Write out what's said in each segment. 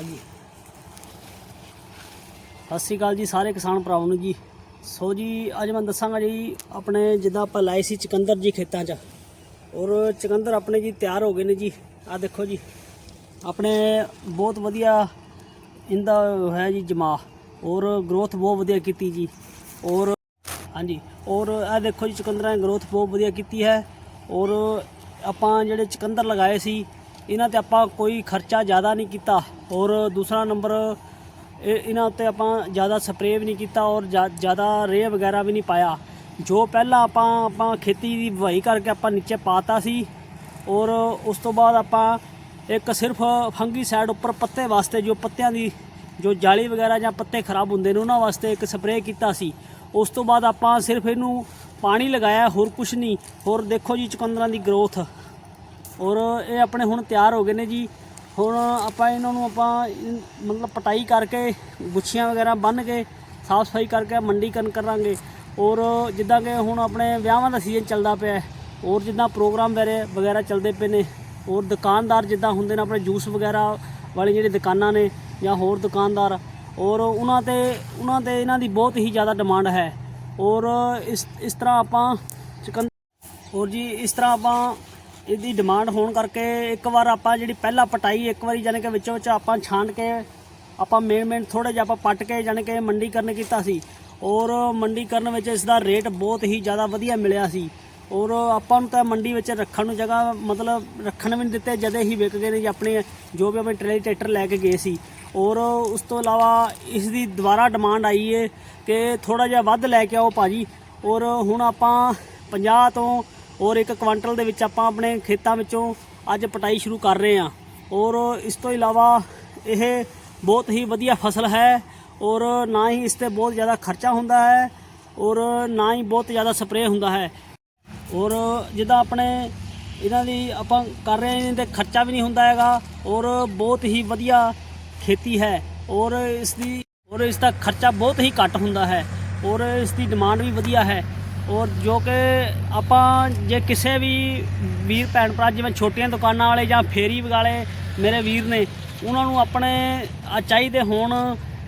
ਹਾਂਜੀ ਸਤਿ ਸ਼੍ਰੀ ਅਕਾਲ ਜੀ ਸਾਰੇ ਕਿਸਾਨ ਭਰਾਵਾਂ ਨੂੰ ਜੀ। ਸੋ ਜੀ, ਅੱਜ ਮੈਂ ਦੱਸਾਂਗਾ ਜੀ, ਆਪਣੇ ਜਿੱਦਾਂ ਆਪਾਂ ਲਾਏ ਸੀ ਚਕੰਦਰ ਜੀ ਖੇਤਾਂ 'ਚ, ਔਰ ਚਕੰਦਰ ਆਪਣੇ ਜੀ ਤਿਆਰ ਹੋ ਗਏ ਨੇ ਜੀ। ਆ ਦੇਖੋ ਜੀ, ਆਪਣੇ ਬਹੁਤ ਵਧੀਆ ਇਹਦਾ ਹੈ ਜੀ ਜਮਾ ਔਰ ਗਰੋਥ ਬਹੁਤ ਵਧੀਆ ਕੀਤੀ ਜੀ। ਔਰ ਹਾਂਜੀ, ਔਰ ਇਹ ਦੇਖੋ ਜੀ, ਚਕੰਦਰਾਂ ਦੀ ਗਰੋਥ ਬਹੁਤ ਵਧੀਆ ਕੀਤੀ ਹੈ। ਔਰ ਆਪਾਂ ਜਿਹੜੇ ਚਕੰਦਰ ਲਗਾਏ ਸੀ ਇਹਨਾਂ ਤੇ ਆਪਾਂ ਕੋਈ ਖਰਚਾ ਜ਼ਿਆਦਾ ਨਹੀਂ ਕੀਤਾ ਔਰ ਦੂਸਰਾ ਨੰਬਰ, ਇਹ ਇਹਨਾਂ ਉੱਤੇ ਆਪਾਂ ਜ਼ਿਆਦਾ ਸਪਰੇਅ ਵੀ ਨਹੀਂ ਕੀਤਾ ਔਰ ਜ਼ਿਆਦਾ ਰੇਹ ਵਗੈਰਾ ਵੀ ਨਹੀਂ ਪਾਇਆ। ਜੋ ਪਹਿਲਾਂ ਆਪਾਂ ਆਪਾਂ ਖੇਤੀ ਦੀ ਵਹਾਈ ਕਰਕੇ ਆਪਾਂ ਨੀਚੇ ਪਾਤਾ ਸੀ ਔਰ ਉਸ ਤੋਂ ਬਾਅਦ ਆਪਾਂ ਇੱਕ ਸਿਰਫ ਫੰਗੀ ਸਾਈਡ ਉੱਪਰ ਪੱਤੇ ਵਾਸਤੇ ਜੋ ਪੱਤਿਆਂ ਦੀ, ਜੋ ਜਾਲੀ ਵਗੈਰਾ ਜਾਂ ਪੱਤੇ ਖਰਾਬ ਹੁੰਦੇ ਨੇ ਉਹਨਾਂ ਵਾਸਤੇ ਇੱਕ ਸਪਰੇਅ ਕੀਤਾ ਸੀ। ਉਸ ਤੋਂ ਬਾਅਦ ਆਪਾਂ ਸਿਰਫ ਇਹਨੂੰ ਪਾਣੀ ਲਗਾਇਆ, ਹੋਰ ਕੁਝ ਨਹੀਂ। ਹੋਰ ਦੇਖੋ ਜੀ, ਚੁਕੰਦਰਾਂ ਦੀ ਗਰੋਥ ਔਰ ਇਹ ਆਪਣੇ ਹੁਣ ਤਿਆਰ ਹੋ ਗਏ ਨੇ ਜੀ। ਹੁਣ ਆਪਾਂ ਇਹਨਾਂ ਨੂੰ ਆਪਾਂ ਮਤਲਬ ਪਟਾਈ ਕਰਕੇ, ਗੁੱਛੀਆਂ ਵਗੈਰਾ ਬੰਨ ਕੇ, ਸਾਫ਼ ਸਫ਼ਾਈ ਕਰਕੇ ਮੰਡੀਕਰਨ ਕਰਾਂਗੇ। ਔਰ ਜਿੱਦਾਂ ਕਿ ਹੁਣ ਆਪਣੇ ਵਿਆਹਾਂ ਦਾ ਸੀਜ਼ਨ ਚੱਲਦਾ ਪਿਆ ਹੈ। ਔਰ ਜਿੱਦਾਂ ਪ੍ਰੋਗਰਾਮ ਵਗੈਰਾ ਵਗੈਰਾ ਚੱਲਦੇ ਪਏ ਨੇ। ਔਰ ਦੁਕਾਨਦਾਰ ਜਿੱਦਾਂ ਹੁੰਦੇ ਨੇ, ਆਪਣੇ ਜੂਸ ਵਗੈਰਾ ਵਾਲੀ ਜਿਹੜੀ ਦੁਕਾਨਾਂ ਨੇ ਜਾਂ ਹੋਰ ਦੁਕਾਨਦਾਰ। ਔਰ ਉਹਨਾਂ ਤੇ ਉਹਨਾਂ ਤੇ ਇਹਨਾਂ ਦੀ ਬਹੁਤ ਹੀ ਜ਼ਿਆਦਾ ਡਿਮਾਂਡ ਹੈ। ਔਰ ਇਸ ਇਸ ਤਰ੍ਹਾਂ ਆਪਾਂ ਚਿਕਨ ਔਰ ਜੀ, ਇਸ ਤਰ੍ਹਾਂ ਆਪਾਂ ਇਹਦੀ ਡਿਮਾਂਡ ਹੋਣ ਕਰਕੇ ਇੱਕ ਵਾਰ ਆਪਾਂ ਜਿਹੜੀ ਪਹਿਲਾ ਪਟਾਈ, ਇੱਕ ਵਾਰੀ ਜਾਣੀ ਕਿ ਵਿੱਚੋਂ ਵਿੱਚ ਆਪਾਂ ਛਾਣ ਕੇ, ਆਪਾਂ ਮੇਨ ਮੇਨ ਥੋੜਾ ਜਿਹਾ ਆਪਾਂ ਪੱਟ ਕੇ ਜਾਣੀ ਕਿ ਮੰਡੀਕਰਨ ਕੀਤਾ ਸੀ। ਔਰ ਮੰਡੀਕਰਨ ਵਿੱਚ ਇਸ ਦਾ ਰੇਟ ਬਹੁਤ ਹੀ ਜ਼ਿਆਦਾ ਵਧੀਆ ਮਿਲਿਆ ਸੀ। ਔਰ ਆਪਾਂ ਨੂੰ ਤਾਂ ਮੰਡੀ ਵਿੱਚ ਰੱਖਣ ਨੂੰ ਜਗ੍ਹਾ, ਮਤਲਬ ਰੱਖਣ ਵੀ ਨਹੀਂ ਦਿੱਤੇ, ਜਦੇ ਹੀ ਵਿਕ ਗਏ ਨੇ ਜੀ ਆਪਣੇ, ਜੋ ਵੀ ਆਪਣੇ ਟਰੇਲੀ ਟਰੈਕਟਰ ਲੈ ਕੇ ਗਏ ਸੀ। ਔਰ ਉਸ ਤੋਂ ਇਲਾਵਾ ਇਸ ਦੀ ਦੁਬਾਰਾ ਡਿਮਾਂਡ ਆਈ ਏ ਕਿ ਥੋੜਾ ਜਿਹਾ ਵੱਧ ਲੈ ਕੇ ਆਓ ਭਾਜੀ। ਔਰ ਹੁਣ ਆਪਾਂ 50 ਤੋਂ ਔਰ ਇੱਕ ਕੁਆਂਟਲ ਦੇ ਵਿੱਚ ਆਪਾਂ ਆਪਣੇ ਖੇਤਾਂ ਵਿੱਚੋਂ ਅੱਜ ਪਟਾਈ ਸ਼ੁਰੂ ਕਰ ਰਹੇ ਹਾਂ। ਔਰ ਇਸ ਤੋਂ ਇਲਾਵਾ ਇਹ ਬਹੁਤ ਹੀ ਵਧੀਆ ਫਸਲ ਹੈ ਔਰ ਨਾ ਹੀ ਇਸ ਤੇ ਬਹੁਤ ਜ਼ਿਆਦਾ ਖਰਚਾ ਹੁੰਦਾ ਹੈ ਔਰ ਨਾ ਹੀ ਬਹੁਤ ਜ਼ਿਆਦਾ ਸਪਰੇਅ ਹੁੰਦਾ ਹੈ। ਔਰ ਜਿੱਦਾਂ ਆਪਣੇ ਇਹਨਾਂ ਦੀ ਆਪਾਂ ਕਰ ਰਹੇ ਇਹਨਾਂ ਤੇ ਖਰਚਾ ਵੀ ਨਹੀਂ ਹੁੰਦਾ ਹੈਗਾ ਔਰ ਬਹੁਤ ਹੀ ਵਧੀਆ ਖੇਤੀ ਹੈ ਔਰ ਇਸ ਦੀ ਔਰ ਇਸ ਦਾ ਖਰਚਾ ਬਹੁਤ ਹੀ ਘੱਟ ਹੁੰਦਾ ਹੈ ਔਰ ਇਸ ਦੀ ਡਿਮਾਂਡ ਵੀ ਵਧੀਆ ਹੈ। ਔਰ ਜੋ ਕਿ ਆਪਾਂ ਜੇ ਕਿਸੇ ਵੀ ਵੀਰ, ਭੈਣ ਭਰਾ, ਜਿਵੇਂ ਛੋਟੀਆਂ ਦੁਕਾਨਾਂ ਵਾਲੇ ਜਾਂ ਫੇਰੀ ਵਾਲੇ ਮੇਰੇ ਵੀਰ ਨੇ, ਉਹਨਾਂ ਨੂੰ ਆਪਣੇ ਆ ਚਾਹੀਦੇ ਹੋਣ,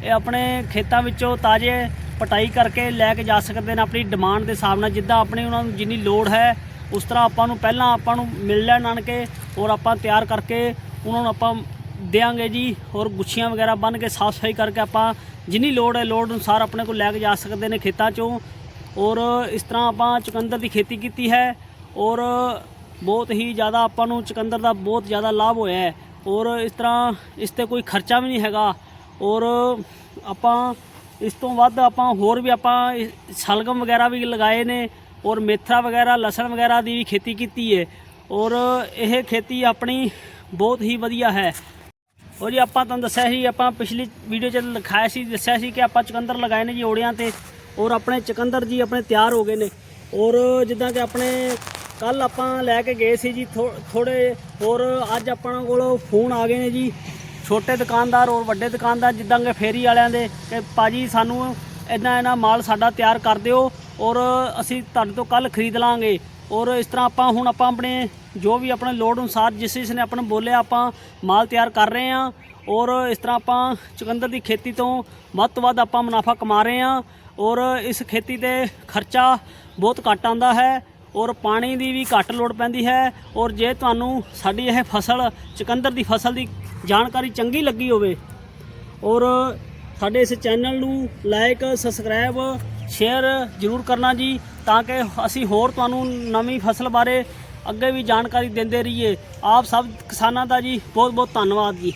ਇਹ ਆਪਣੇ ਖੇਤਾਂ ਵਿੱਚੋਂ ਤਾਜ਼ੇ ਪਟਾਈ ਕਰਕੇ ਲੈ ਕੇ ਜਾ ਸਕਦੇ ਨੇ ਆਪਣੀ ਡਿਮਾਂਡ ਦੇ ਹਿਸਾਬ ਨਾਲ, ਜਿੱਦਾਂ ਆਪਣੀ ਉਹਨਾਂ ਨੂੰ ਜਿੰਨੀ ਲੋੜ ਹੈ, ਉਸ ਤਰ੍ਹਾਂ ਆਪਾਂ ਨੂੰ ਪਹਿਲਾਂ ਆਪਾਂ ਨੂੰ ਮਿਲ ਲੈਣ ਆਣ ਕੇ ਔਰ ਆਪਾਂ ਤਿਆਰ ਕਰਕੇ ਉਹਨਾਂ ਨੂੰ ਆਪਾਂ ਦੇਾਂਗੇ ਜੀ, ਔਰ ਗੁੱਛੀਆਂ ਵਗੈਰਾ ਬੰਨ ਕੇ ਸਾਫ਼ ਸਫ਼ਾਈ ਕਰਕੇ ਆਪਾਂ ਜਿੰਨੀ ਲੋੜ ਹੈ, ਲੋੜ ਅਨੁਸਾਰ ਆਪਣੇ ਕੋਲ ਲੈ ਕੇ ਜਾ ਸਕਦੇ ਨੇ ਖੇਤਾਂ 'ਚੋਂ ਔਰ ਇਸ ਤਰ੍ਹਾਂ ਆਪਾਂ ਚੁਕੰਦਰ ਦੀ ਖੇਤੀ ਕੀਤੀ ਹੈ ਔਰ ਬਹੁਤ ਹੀ ਜ਼ਿਆਦਾ ਆਪਾਂ ਨੂੰ ਚੁਕੰਦਰ ਦਾ ਬਹੁਤ ਜ਼ਿਆਦਾ ਲਾਭ ਹੋਇਆ ਹੈ ਔਰ ਇਸ ਤਰ੍ਹਾਂ ਇਸ ਤੇ ਕੋਈ ਖਰਚਾ ਵੀ ਨਹੀਂ ਹੈਗਾ ਔਰ ਆਪਾਂ ਇਸ ਤੋਂ ਵੱਧ ਆਪਾਂ ਹੋਰ ਵੀ ਆਪਾਂ ਸ਼ਲਗਮ ਵਗੈਰਾ ਵੀ ਲਗਾਏ ਨੇ ਔਰ ਮੇਥਰਾ ਵਗੈਰਾ, ਲਸਣ ਵਗੈਰਾ ਦੀ ਵੀ ਖੇਤੀ ਕੀਤੀ ਹੈ ਔਰ ਇਹ ਖੇਤੀ ਆਪਣੀ ਬਹੁਤ ਹੀ ਵਧੀਆ ਹੈ। ਔਰ ਜੀ ਆਪਾਂ ਤੁਹਾਨੂੰ ਦੱਸਿਆ ਸੀ, ਆਪਾਂ ਪਿਛਲੀ ਵੀਡੀਓ 'ਚ ਲਿਖਾਇਆ ਸੀ, ਦੱਸਿਆ ਸੀ ਕਿ ਆਪਾਂ ਚੁਕੰਦਰ ਲਗਾਏ ਨੇ ਜੀ ਓੜਿਆਂ ਤੇ। ਔਰ ਆਪਣੇ ਚੁਕੰਦਰ ਜੀ ਆਪਣੇ ਤਿਆਰ ਹੋ ਗਏ ਨੇ। ਔਰ ਜਿੱਦਾਂ ਕਿ ਆਪਣੇ ਕੱਲ ਆਪਾਂ ਲੈ ਕੇ ਗਏ ਸੀ ਜੀ ਥੋੜੇ ਔਰ ਅੱਜ ਆਪਣਾ ਕੋਲ ਫੋਨ ਆ ਗਏ ਨੇ ਜੀ। ਛੋਟੇ ਦੁਕਾਨਦਾਰ ਔਰ ਵੱਡੇ ਦੁਕਾਨਦਾਰ, ਜਿੱਦਾਂ ਕਿ ਫੇਰੀ ਵਾਲਿਆਂ ਦੇ ਕਿ ਪਾਜੀ ਸਾਨੂੰ ਇੰਨਾ ਇੰਨਾ ਮਾਲ ਸਾਡਾ ਤਿਆਰ ਕਰ ਦਿਓ ਔਰ ਅਸੀਂ ਤੁਹਾਡੇ ਤੋਂ ਕੱਲ ਖਰੀਦ ਲਾਂਗੇ। ਔਰ ਇਸ ਤਰ੍ਹਾਂ ਆਪਾਂ ਹੁਣ ਆਪਾਂ ਆਪਣੇ ਜੋ ਵੀ ਆਪਣੇ ਲੋੜ ਅਨੁਸਾਰ ਜਿਸ ਜਿਸ ਨੇ ਆਪਣਾ ਬੋਲਿਆ ਆਪਾਂ ਮਾਲ ਤਿਆਰ ਕਰ ਰਹੇ ਹਾਂ। ਔਰ ਇਸ ਤਰ੍ਹਾਂ ਆਪਾਂ ਚੁਕੰਦਰ ਦੀ ਖੇਤੀ ਤੋਂ ਵੱਧ ਤੋਂ ਵੱਧ ਆਪਾਂ ਮੁਨਾਫਾ ਕਮਾ ਰਹੇ ਹਾਂ ਔਰ ਇਸ ਖੇਤੀ ਤੇ ਖਰਚਾ ਬਹੁਤ ਘੱਟ ਆਉਂਦਾ ਹੈ ਔਰ ਪਾਣੀ ਦੀ ਵੀ ਘੱਟ ਲੋੜ ਪੈਂਦੀ ਹੈ ਔਰ ਜੇ ਤੁਹਾਨੂੰ ਸਾਡੀ ਇਹ ਫਸਲ, ਚੁਕੰਦਰ ਦੀ ਫਸਲ ਦੀ ਜਾਣਕਾਰੀ ਚੰਗੀ ਲੱਗੀ ਹੋਵੇ ਔਰ ਸਾਡੇ ਇਸ ਚੈਨਲ ਨੂੰ ਲਾਈਕ ਸਬਸਕ੍ਰਾਈਬ ਸ਼ੇਅਰ ਜ਼ਰੂਰ ਕਰਨਾ ਜੀ ਤਾਂ ਕਿ ਅਸੀਂ ਹੋਰ ਤੁਹਾਨੂੰ ਨਵੀਂ ਫਸਲ ਬਾਰੇ ਅੱਗੇ ਵੀ ਜਾਣਕਾਰੀ ਦਿੰਦੇ ਰਹੀਏ। ਆਪ ਸਭ ਕਿਸਾਨਾਂ ਦਾ ਜੀ ਬਹੁਤ ਬਹੁਤ ਧੰਨਵਾਦ ਜੀ।